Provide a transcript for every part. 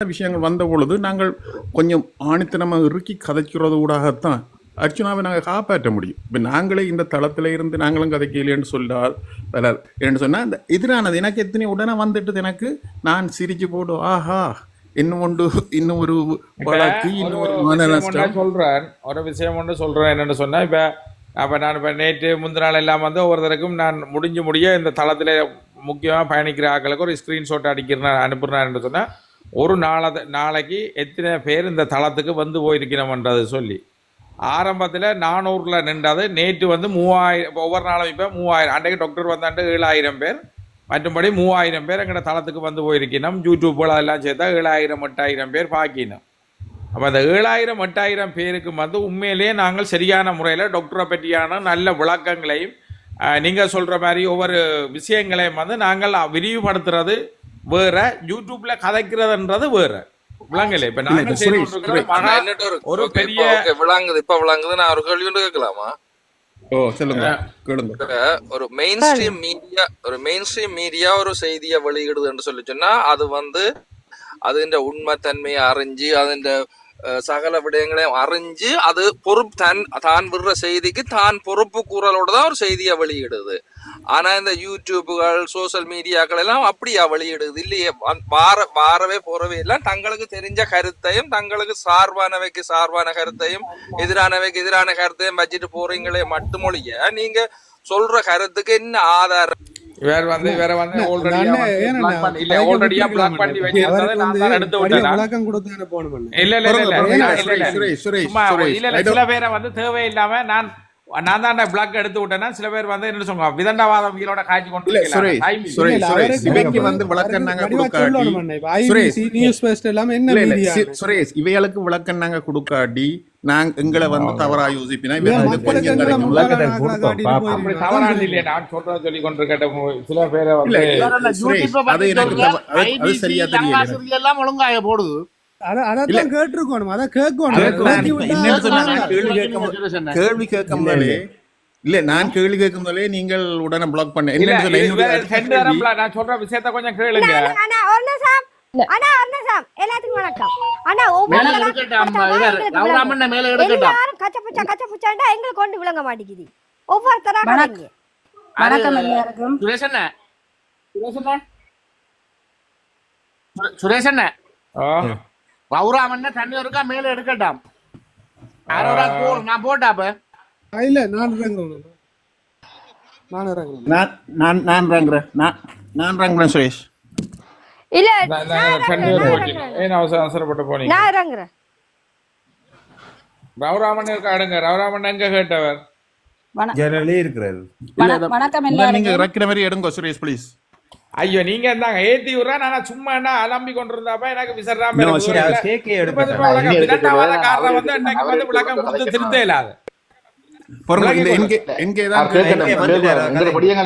விஷயங்கள் வந்த பொழுது நாங்கள் கொஞ்சம் ஆணித்தனமாக இறுக்கி கதைக்கிறது ஊடாகத்தான் அர்ச்சுனாவை நாங்கள் காப்பாற்ற முடியும். இப்போ நாங்களே இந்த தளத்தில் இருந்து நாங்களும் கதைக்கலைன்னு சொல்லால் பலர் என்று சொன்னால் இந்த எதிரானது எனக்கு எத்தனை உடனே வந்துட்டு எனக்கு? நான் சிரிச்சு போடு ஆஹா இன்னும் ஒன்று இன்னும் ஒரு வழக்கு இன்னும் ஒரு சொல்றேன். ஒரு விஷயம் ஒன்று சொல்றேன் என்னன்னு சொன்னா இப்ப அப்ப நான் இப்ப நேற்று முந்தின நாள் எல்லாம் வந்து ஒவ்வொருத்தருக்கும் நான் முடிஞ்சு முடிய இந்த தளத்துல முக்கியமா பயணிக்கிற ஆட்களுக்கு ஒரு ஸ்கிரீன்ஷாட் அடிக்கிறேன் அனுப்புறேன் சொன்னா ஒரு நாளை நாளைக்கு எத்தனை பேர் இந்த தளத்துக்கு வந்து போயிருக்கணும்ன்றது சொல்லி. ஆரம்பத்தில் நானூறில் நின்றது நேற்று வந்து மூவாயிரம் இப்போ ஒவ்வொரு நாளும் இப்போ மூவாயிரம் அன்றைக்கு டாக்டர் வந்தாண்டு ஏழாயிரம் பேர். மற்றும்படி மூவாயிரம் பேர் எங்கள்ட தளத்துக்கு வந்து போயிருக்கணும். யூடியூப்பில் எல்லாம் சேர்த்தா ஏழாயிரம் எட்டாயிரம் பேர் பாக்கினோம் அப்போ அந்த ஏழாயிரம் எட்டாயிரம் பேருக்கு வந்து உண்மையிலேயே நாங்கள் சரியான முறையில் டாக்டரை பற்றியான நல்ல விளக்கங்களையும் நீங்கள் சொல்கிற மாதிரி ஒவ்வொரு விஷயங்களையும் வந்து நாங்கள் விரிவுபடுத்துறது வேற யூடியூப்ல கதைக்கிறதுன்றது வேற. விளங்கல. இப்ப நாங்க ஒரு பெரிய விளங்குது. இப்ப விளங்குது. நான் ஒரு கேள்வி கேட்கலாமா? ஒரு மெயின் ஸ்ட்ரீம் மீடியா ஒரு மெயின் ஸ்ட்ரீம் மீடியா ஒரு செய்தியை வெளியிடுதுன்னு சொல்லி சொன்னா அது வந்து അതിന്റെ ഉണ്മത്തന്മയെ അറിഞ്ച് അതിന്റെ സകല വിടയങ്ങളെയും അറിഞ്ച് അത് പൊറുപ്പ് താൻ താൻ വിടുന്ന ചെയ്തിക്ക് താൻ പൊറുപ്പ് കൂറലോടെ தான் ஒரு செய்தியை வெளியிடுது. ஆனா இந்த யூடியூப்புகள் சோஷியல் மீடியாக்கள் எல்லாம் அப்படியா வெளியிடுது? இல்லையே. வார வாரவே போறவே எல்லாம் தங்களுக்கு தெரிஞ்ச கருத்தையும் தங்களுக்கு சார்பானவைக்கு சார்பான கருத்தையும் எதிரானவைக்கு எதிரான கருத்தையும் வச்சுட்டு போறீங்களே மட்டுமொழிய நீங்க சொல்ற கருத்துக்கு என்ன ஆதாரம்? வேற வந்து வேற வந்து இல்ல, ஆல்ரெடியா பிளாக் பண்ணி. வச்சிருந்ததை நான் தான் எடுத்து விட்டேன். விளக்கம் கொடுத்து அண்ணே. இல்ல இல்ல இல்ல இல்ல இல்ல, சில பேரை வந்து தேவையில்லாம நான் நான் தான் பிளாக் எடுத்து விட்டேன்னா சில பேர் வந்து என்ன சொல்லுவாங்க விதண்டாவாதம் காய்ச்சி கொண்டு வந்து விளக்கம் சுரேஷ், இவைகளுக்கு விளக்கம் நாங்க கொடுக்காட்டி நாங்க எங்களை வந்து தவறா யோசிப்பினா சொல்லி கொண்டிருக்கேன் சில பேரை சரியா தெரியல ஒழுங்காக போடுது. அத- அதைத்தான் கேட்டிருக்கோம் அதான் கேட்கணும். கேள்வி கேட்கும் போதே இல்ல நான் கேள்வி கேட்கும் போதே நீங்கள் உடனே பிளாக் பண்ண நான் சொல்ற விஷயத்த கொஞ்சம் கேளுங்க. அண்ணா நிமிஷம் எல்லாத்துக்கும் வணக்கம். அண்ணா ஒவ்வொரு மேல எடுக்கட்டும் கச்ச புச்சா கச்ச புச்சாண்டா எங்களுக்கு கொண்டு விளங்க மாட்டேங்குது. ஒவ்வொருத்தரா வணக்கம். வணக்கம் எல்லாருக்கும். சுரேஷ் அண்ணா சுரேஷ் அண்ணா சுர- சுரேஷ் அண்ணா ரவுராமண்ண தண்ணி ஒருக்கா மேல எடுக்கட்டும். நான் போட்டாப்ப இல்ல நான் இறங்குறேன். நான் இறங்குறேன். நான் நான் நான் ரங்குறேன் நான் நான் ரங்குறேன் சுரேஷ். இல்ல இறங்குறேன், இறங்குறேன். ஏன் அவசர அவசரப்பட்டு போனீங்க. நான் இறங்குறேன். ரவுராமன் இருக்க? அடுங்க ரவுராமன் எங்க கேட்டவர்? ஜெனரலே இருக்கிறது வண- வணக்கம் நீங்க எல்லாருக்கும். இறக்கிற மாதிரி எடுங்க சுரேஷ் ப்ளீஸ் ஐயோ நீங்க இருந்தாங்க. ஏத்தி விடுறா நான் சும்மா என்ன அலம்பி கொண்டிருந்தாப்ப? எனக்கு விசர்றாம காரணம் வந்து இன்னைக்கு வந்து விளக்கம் கொடுத்து திருத்தே இல்லாது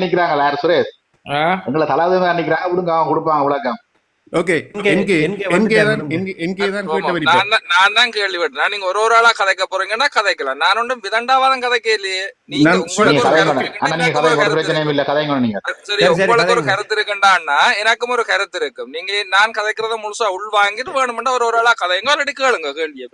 நிக்கிறாங்க? எங்களை தலாதவங்க நிக்கிறாங்க விடுங்க அவங்க கொடுப்பாங்க விளக்கம் ஓகே தான் தான் நான் தான் தான் கேள்விப்பட்டேன். நீங்க ஒரு ஒரு ஆளா கதைக்க போறீங்கன்னா கதைக்கலாம். நான் ஒன்றும் விதண்டாவாதம் கதைக்க இல்லையே நீங்க. உங்களுக்கு ஒரு கருத்து இருக்குண்டான்னா எனக்கும் ஒரு கருத்து இருக்கும். நீங்க நான் கதைக்கிறத முழுசா உள் வாங்கிட்டு வேணுமெண்டா ஒரு ஒரு ஆளா கதைங்க. ஒரு கேளுங்க கேள்வியை.